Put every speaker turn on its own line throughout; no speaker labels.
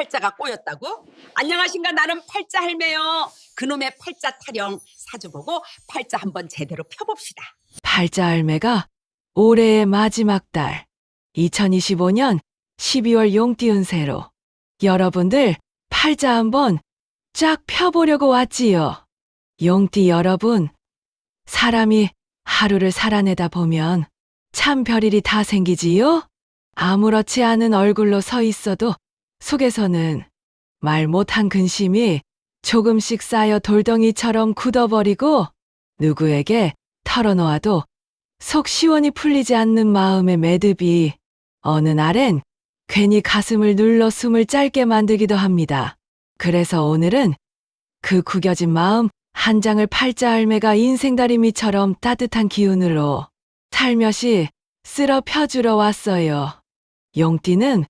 팔자가 꼬였다고? 안녕하신가 나는 팔자 할매요. 그놈의 팔자 타령 사주 보고 팔자 한번 제대로 펴봅시다.
팔자 할매가 올해의 마지막 달 2025년 12월 용띠운 새로 여러분들 팔자 한번 쫙 펴보려고 왔지요. 용띠 여러분, 사람이 하루를 살아내다 보면 참 별일이 다 생기지요? 아무렇지 않은 얼굴로 서 있어도 속에서는 말 못한 근심이 조금씩 쌓여 돌덩이처럼 굳어버리고 누구에게 털어놓아도 속 시원히 풀리지 않는 마음의 매듭이 어느 날엔 괜히 가슴을 눌러 숨을 짧게 만들기도 합니다. 그래서 오늘은 그 구겨진 마음 한 장을 팔자 할매가 인생다리미처럼 따뜻한 기운으로 살며시 쓸어 펴주러 왔어요. 용띠는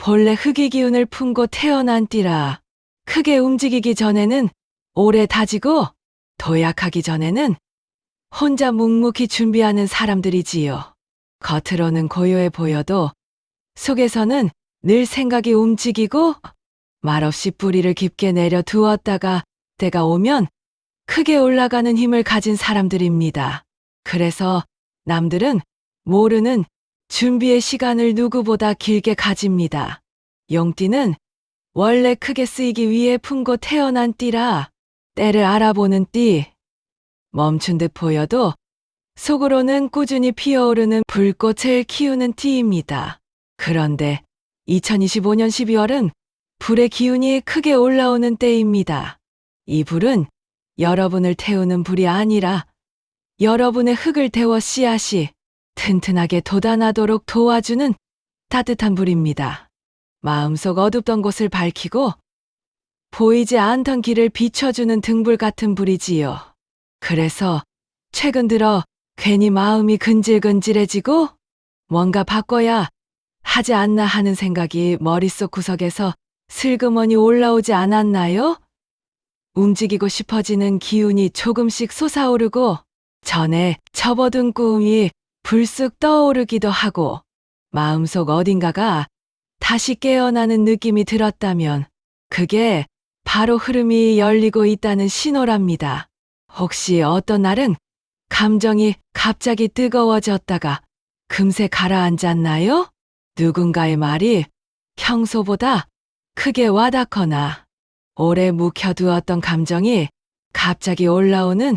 본래 흙의 기운을 품고 태어난 띠라 크게 움직이기 전에는 오래 다지고 도약하기 전에는 혼자 묵묵히 준비하는 사람들이지요. 겉으로는 고요해 보여도 속에서는 늘 생각이 움직이고 말없이 뿌리를 깊게 내려 두었다가 때가 오면 크게 올라가는 힘을 가진 사람들입니다. 그래서 남들은 모르는 준비의 시간을 누구보다 길게 가집니다. 용띠는 원래 크게 쓰이기 위해 품고 태어난 띠라 때를 알아보는 띠. 멈춘 듯 보여도 속으로는 꾸준히 피어오르는 불꽃을 키우는 띠입니다. 그런데 2025년 12월은 불의 기운이 크게 올라오는 때입니다. 이 불은 여러분을 태우는 불이 아니라 여러분의 흙을 태워 씨앗이 튼튼하게 돋아나도록 도와주는 따뜻한 불입니다. 마음속 어둡던 곳을 밝히고 보이지 않던 길을 비춰주는 등불 같은 불이지요. 그래서 최근 들어 괜히 마음이 근질근질해지고 뭔가 바꿔야 하지 않나 하는 생각이 머릿속 구석에서 슬그머니 올라오지 않았나요? 움직이고 싶어지는 기운이 조금씩 솟아오르고 전에 접어둔 꿈이 불쑥 떠오르기도 하고 마음속 어딘가가 다시 깨어나는 느낌이 들었다면 그게 바로 흐름이 열리고 있다는 신호랍니다. 혹시 어떤 날은 감정이 갑자기 뜨거워졌다가 금세 가라앉았나요? 누군가의 말이 평소보다 크게 와닿거나 오래 묵혀두었던 감정이 갑자기 올라오는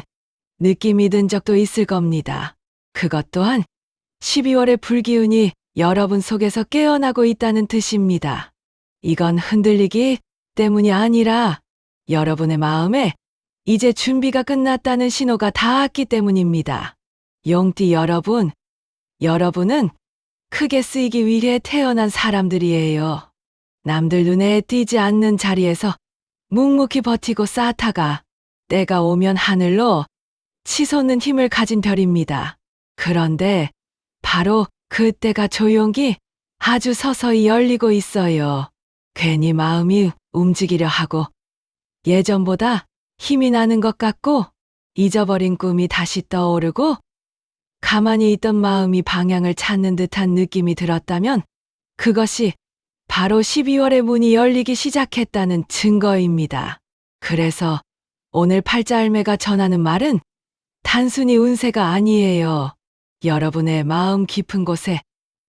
느낌이 든 적도 있을 겁니다. 그것 또한 12월의 불기운이 여러분 속에서 깨어나고 있다는 뜻입니다. 이건 흔들리기 때문이 아니라 여러분의 마음에 이제 준비가 끝났다는 신호가 닿았기 때문입니다. 용띠 여러분, 여러분은 크게 쓰이기 위해 태어난 사람들이에요. 남들 눈에 띄지 않는 자리에서 묵묵히 버티고 쌓다가 때가 오면 하늘로 치솟는 힘을 가진 별입니다. 그런데 바로 그때가 조용히 아주 서서히 열리고 있어요. 괜히 마음이 움직이려 하고 예전보다 힘이 나는 것 같고 잊어버린 꿈이 다시 떠오르고 가만히 있던 마음이 방향을 찾는 듯한 느낌이 들었다면 그것이 바로 12월의 문이 열리기 시작했다는 증거입니다. 그래서 오늘 팔자할매가 전하는 말은 단순히 운세가 아니에요. 여러분의 마음 깊은 곳에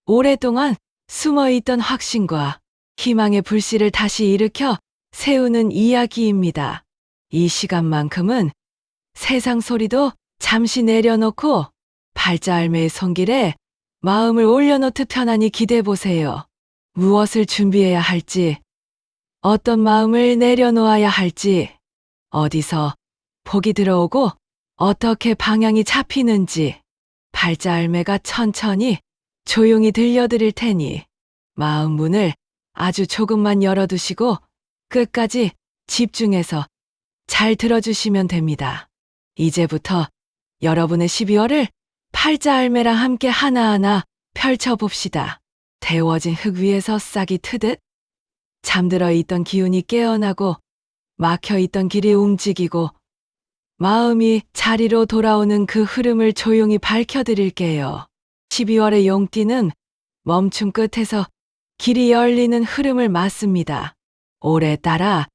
오랫동안 숨어 있던 확신과 희망의 불씨를 다시 일으켜 세우는 이야기입니다. 이 시간만큼은 세상 소리도 잠시 내려놓고 팔자할매의 손길에 마음을 올려놓듯 편안히 기대해 보세요. 무엇을 준비해야 할지, 어떤 마음을 내려놓아야 할지, 어디서 복이 들어오고 어떻게 방향이 잡히는지 팔자알매가 천천히 조용히 들려드릴 테니 마음 문을 아주 조금만 열어두시고 끝까지 집중해서 잘 들어주시면 됩니다. 이제부터 여러분의 12월을 팔자알매랑 함께 하나하나 펼쳐봅시다. 데워진 흙 위에서 싹이 트듯 잠들어 있던 기운이 깨어나고 막혀 있던 길이 움직이고 마음이 자리로 돌아오는 그 흐름을 조용히 밝혀드릴게요. 12월의 용띠는 멈춤 끝에서 길이 열리는 흐름을 맞습니다. 올해 따라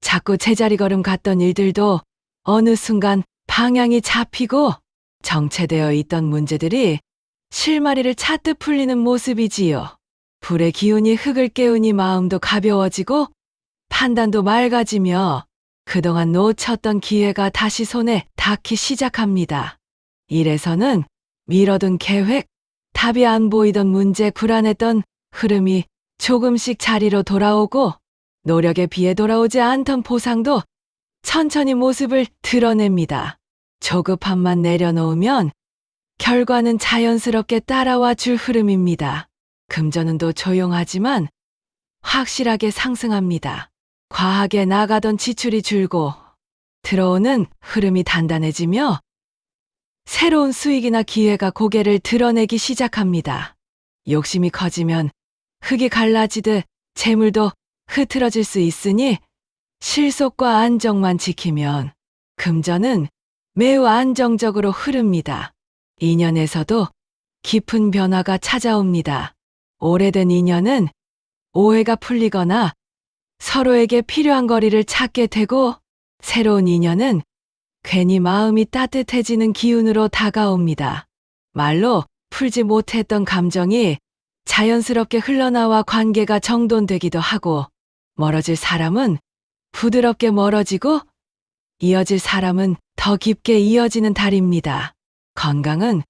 자꾸 제자리 걸음 갔던 일들도 어느 순간 방향이 잡히고 정체되어 있던 문제들이 실마리를 찾듯 풀리는 모습이지요. 불의 기운이 흙을 깨우니 마음도 가벼워지고 판단도 맑아지며 그동안 놓쳤던 기회가 다시 손에 닿기 시작합니다. 이래서는 미뤄둔 계획, 답이 안 보이던 문제, 불안했던 흐름이 조금씩 자리로 돌아오고 노력에 비해 돌아오지 않던 보상도 천천히 모습을 드러냅니다. 조급함만 내려놓으면 결과는 자연스럽게 따라와 줄 흐름입니다. 금전운도 조용하지만 확실하게 상승합니다. 과하게 나가던 지출이 줄고 들어오는 흐름이 단단해지며 새로운 수익이나 기회가 고개를 드러내기 시작합니다. 욕심이 커지면 흙이 갈라지듯 재물도 흐트러질 수 있으니 실속과 안정만 지키면 금전은 매우 안정적으로 흐릅니다. 인연에서도 깊은 변화가 찾아옵니다. 오래된 인연은 오해가 풀리거나 서로에게 필요한 거리를 찾게 되고 새로운 인연은 괜히 마음이 따뜻해지는 기운으로 다가옵니다. 말로 풀지 못했던 감정이 자연스럽게 흘러나와 관계가 정돈되기도 하고 멀어질 사람은 부드럽게 멀어지고 이어질 사람은 더 깊게 이어지는 달입니다. 건강은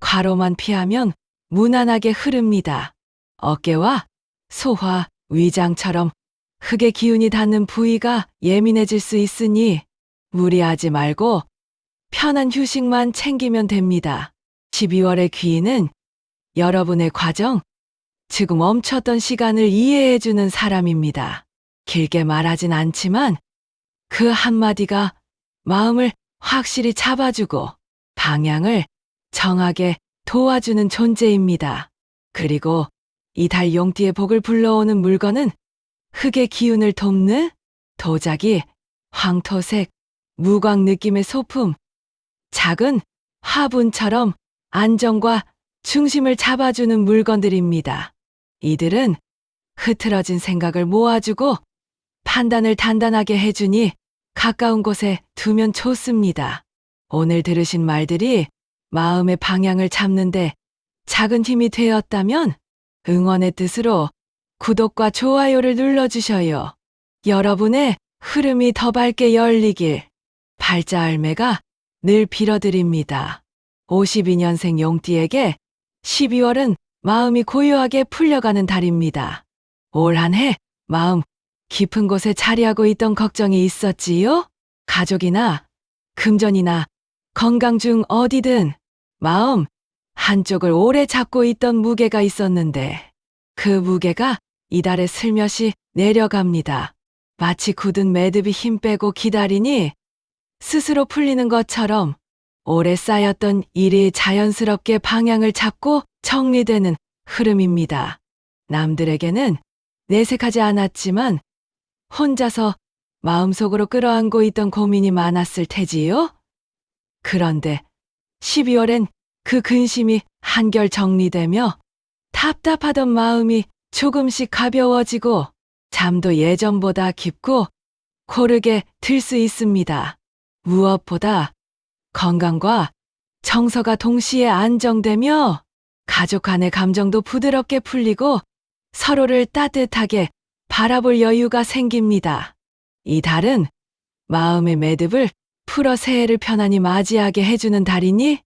과로만 피하면 무난하게 흐릅니다. 어깨와 소화, 위장처럼 흙의 기운이 닿는 부위가 예민해질 수 있으니 무리하지 말고 편한 휴식만 챙기면 됩니다. 12월의 귀인은 여러분의 과정, 지금 멈췄던 시간을 이해해주는 사람입니다. 길게 말하진 않지만 그 한마디가 마음을 확실히 잡아주고 방향을 정하게 도와주는 존재입니다. 그리고 이달 용띠의 복을 불러오는 물건은 흙의 기운을 돕는 도자기, 황토색, 무광 느낌의 소품, 작은 화분처럼 안정과 중심을 잡아주는 물건들입니다. 이들은 흐트러진 생각을 모아주고 판단을 단단하게 해주니 가까운 곳에 두면 좋습니다. 오늘 들으신 말들이 마음의 방향을 잡는데 작은 힘이 되었다면 응원의 뜻으로 구독과 좋아요를 눌러주셔요. 여러분의 흐름이 더 밝게 열리길 발자 알매가 늘 빌어드립니다. 52년생 용띠에게 12월은 마음이 고요하게 풀려가는 달입니다. 올 한 해 마음 깊은 곳에 자리하고 있던 걱정이 있었지요? 가족이나 금전이나 건강 중 어디든 마음 한쪽을 오래 잡고 있던 무게가 있었는데 그 무게가 이달에 슬며시 내려갑니다. 마치 굳은 매듭이 힘 빼고 기다리니 스스로 풀리는 것처럼 오래 쌓였던 일이 자연스럽게 방향을 잡고 정리되는 흐름입니다. 남들에게는 내색하지 않았지만 혼자서 마음속으로 끌어안고 있던 고민이 많았을 테지요? 그런데 12월엔 그 근심이 한결 정리되며 답답하던 마음이 조금씩 가벼워지고 잠도 예전보다 깊고 고르게 들 수 있습니다. 무엇보다 건강과 정서가 동시에 안정되며 가족 간의 감정도 부드럽게 풀리고 서로를 따뜻하게 바라볼 여유가 생깁니다. 이 달은 마음의 매듭을 풀어 새해를 편안히 맞이하게 해주는 달이니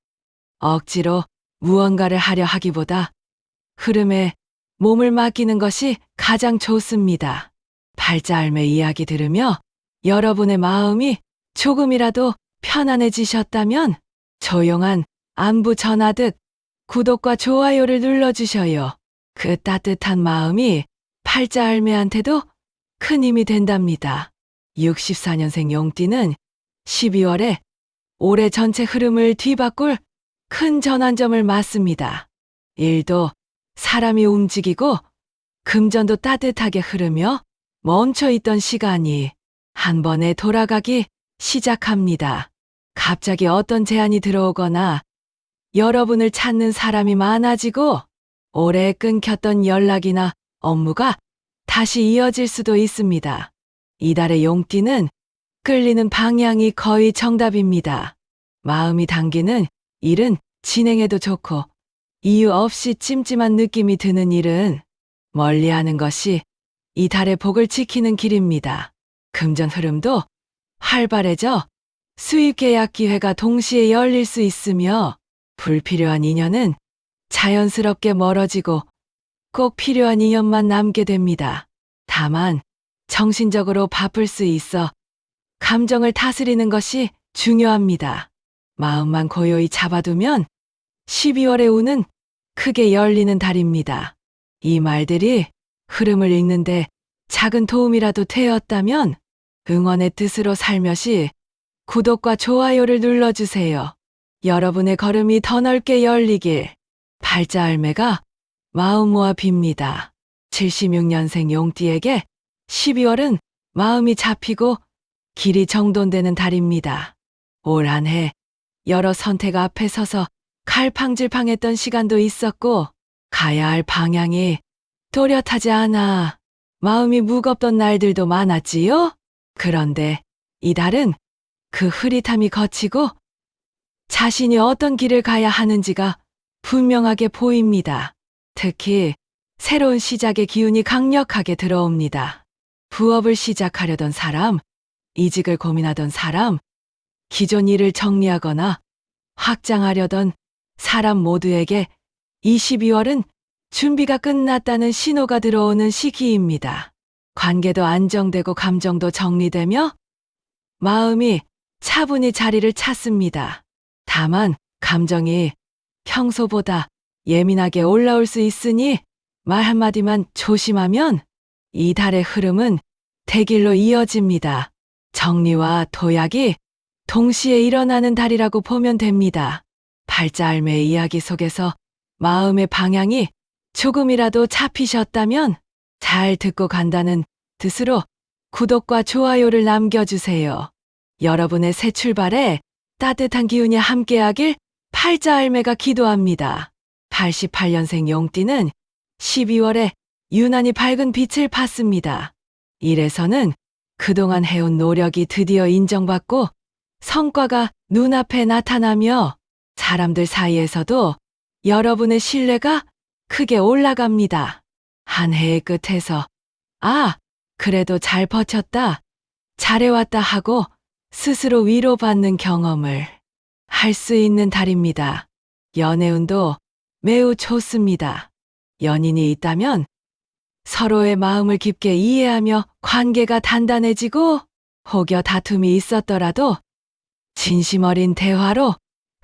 억지로 무언가를 하려 하기보다 흐름에 몸을 맡기는 것이 가장 좋습니다. 발자알매 이야기 들으며 여러분의 마음이 조금이라도 편안해지셨다면 조용한 안부 전하듯 구독과 좋아요를 눌러주셔요. 그 따뜻한 마음이 팔자알매한테도 큰 힘이 된답니다. 64년생 용띠는 12월에 올해 전체 흐름을 뒤바꿀 큰 전환점을 맞습니다. 일도 사람이 움직이고 금전도 따뜻하게 흐르며 멈춰 있던 시간이 한 번에 돌아가기 시작합니다. 갑자기 어떤 제안이 들어오거나 여러분을 찾는 사람이 많아지고 오래 끊겼던 연락이나 업무가 다시 이어질 수도 있습니다. 이달의 용띠는 끌리는 방향이 거의 정답입니다. 마음이 당기는 일은 진행해도 좋고 이유 없이 찜찜한 느낌이 드는 일은 멀리 하는 것이 이 달의 복을 지키는 길입니다. 금전 흐름도 활발해져 수입 계약 기회가 동시에 열릴 수 있으며 불필요한 인연은 자연스럽게 멀어지고 꼭 필요한 인연만 남게 됩니다. 다만 정신적으로 바쁠 수 있어 감정을 다스리는 것이 중요합니다. 마음만 고요히 잡아두면 12월의 운은 크게 열리는 달입니다. 이 말들이 흐름을 읽는데 작은 도움이라도 되었다면 응원의 뜻으로 살며시 구독과 좋아요를 눌러주세요. 여러분의 걸음이 더 넓게 열리길 발자 알매가 마음 모아 빕니다. 76년생 용띠에게 12월은 마음이 잡히고 길이 정돈되는 달입니다. 올 한 해 여러 선택 앞에 서서 갈팡질팡했던 시간도 있었고 가야 할 방향이 또렷하지 않아 마음이 무겁던 날들도 많았지요? 그런데 이달은 그 흐릿함이 거치고 자신이 어떤 길을 가야 하는지가 분명하게 보입니다. 특히 새로운 시작의 기운이 강력하게 들어옵니다. 부업을 시작하려던 사람, 이직을 고민하던 사람, 기존 일을 정리하거나 확장하려던 사람 모두에게 22월은 준비가 끝났다는 신호가 들어오는 시기입니다. 관계도 안정되고 감정도 정리되며 마음이 차분히 자리를 찾습니다. 다만 감정이 평소보다 예민하게 올라올 수 있으니 말 한마디만 조심하면 이 달의 흐름은 대길로 이어집니다. 정리와 도약이 동시에 일어나는 달이라고 보면 됩니다. 발자알매의 이야기 속에서 마음의 방향이 조금이라도 잡히셨다면 잘 듣고 간다는 뜻으로 구독과 좋아요를 남겨주세요. 여러분의 새 출발에 따뜻한 기운이 함께하길 팔자알매가 기도합니다. 88년생 용띠는 12월에 유난히 밝은 빛을 받습니다. 이래서는 그동안 해온 노력이 드디어 인정받고 성과가 눈앞에 나타나며 사람들 사이에서도 여러분의 신뢰가 크게 올라갑니다. 한 해의 끝에서 아, 그래도 잘 버텼다. 잘해왔다 하고 스스로 위로받는 경험을 할 수 있는 달입니다. 연애운도 매우 좋습니다. 연인이 있다면 서로의 마음을 깊게 이해하며 관계가 단단해지고 혹여 다툼이 있었더라도 진심 어린 대화로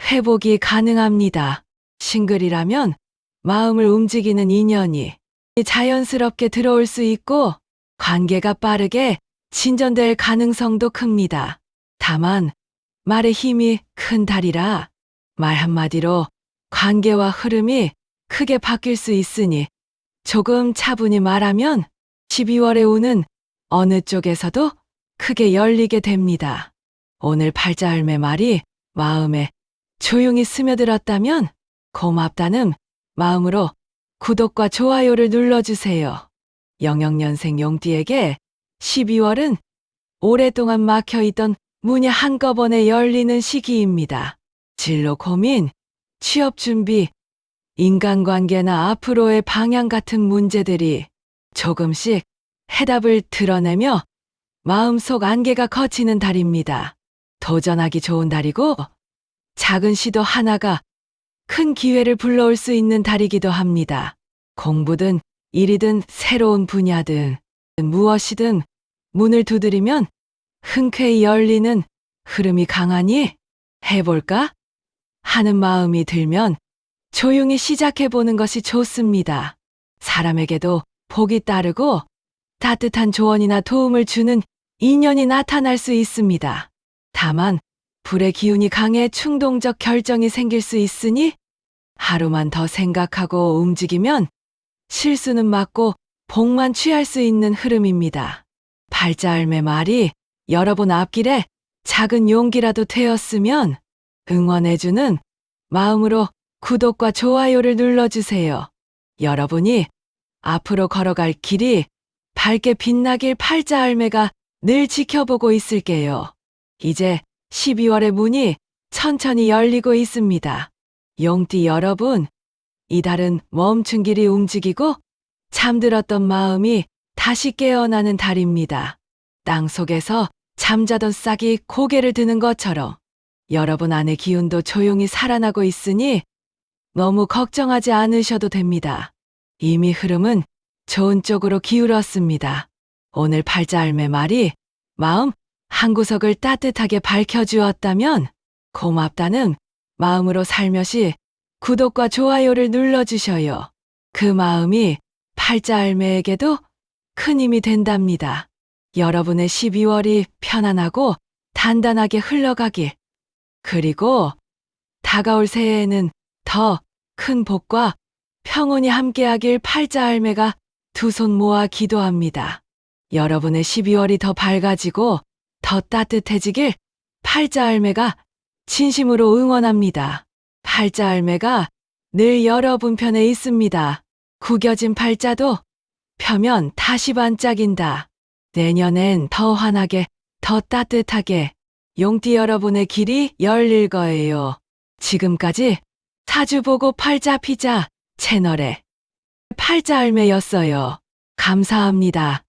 회복이 가능합니다. 싱글이라면 마음을 움직이는 인연이 자연스럽게 들어올 수 있고 관계가 빠르게 진전될 가능성도 큽니다. 다만 말의 힘이 큰 달이라 말 한마디로 관계와 흐름이 크게 바뀔 수 있으니 조금 차분히 말하면 12월의 운은 어느 쪽에서도 크게 열리게 됩니다. 오늘 팔자할매 말이 마음에 조용히 스며들었다면 고맙다는 마음으로 구독과 좋아요를 눌러주세요. 영영년생 용띠에게 12월은 오랫동안 막혀있던 문이 한꺼번에 열리는 시기입니다. 진로 고민, 취업 준비, 인간관계나 앞으로의 방향 같은 문제들이 조금씩 해답을 드러내며 마음속 안개가 거치는 달입니다. 도전하기 좋은 달이고 작은 시도 하나가 큰 기회를 불러올 수 있는 달이기도 합니다. 공부든 일이든 새로운 분야든 무엇이든 문을 두드리면 흔쾌히 열리는 흐름이 강하니 해볼까? 하는 마음이 들면 조용히 시작해보는 것이 좋습니다. 사람에게도 복이 따르고 따뜻한 조언이나 도움을 주는 인연이 나타날 수 있습니다. 다만 불의 기운이 강해 충동적 결정이 생길 수 있으니 하루만 더 생각하고 움직이면 실수는 막고 복만 취할 수 있는 흐름입니다. 발자알매 말이 여러분 앞길에 작은 용기라도 되었으면 응원해주는 마음으로 구독과 좋아요를 눌러주세요. 여러분이 앞으로 걸어갈 길이 밝게 빛나길 팔자 할매가 늘 지켜보고 있을게요. 이제 12월의 문이 천천히 열리고 있습니다. 용띠 여러분, 이달은 멈춘 길이 움직이고 잠들었던 마음이 다시 깨어나는 달입니다. 땅 속에서 잠자던 싹이 고개를 드는 것처럼 여러분 안의 기운도 조용히 살아나고 있으니 너무 걱정하지 않으셔도 됩니다. 이미 흐름은 좋은 쪽으로 기울었습니다. 오늘 팔자할매 말이 마음 한 구석을 따뜻하게 밝혀주었다면 고맙다는 마음으로 살며시 구독과 좋아요를 눌러주셔요. 그 마음이 팔자할매에게도 큰 힘이 된답니다. 여러분의 12월이 편안하고 단단하게 흘러가길. 그리고 다가올 새해에는 더 큰 복과 평온이 함께하길 팔자할매가 두 손 모아 기도합니다. 여러분의 12월이 더 밝아지고 더 따뜻해지길 팔자 할매가 진심으로 응원합니다. 팔자 할매가 늘 여러분 편에 있습니다. 구겨진 팔자도 펴면 다시 반짝인다. 내년엔 더 환하게, 더 따뜻하게 용띠 여러분의 길이 열릴 거예요. 지금까지 사주보고 팔자 피자 채널의 팔자 할매였어요. 감사합니다.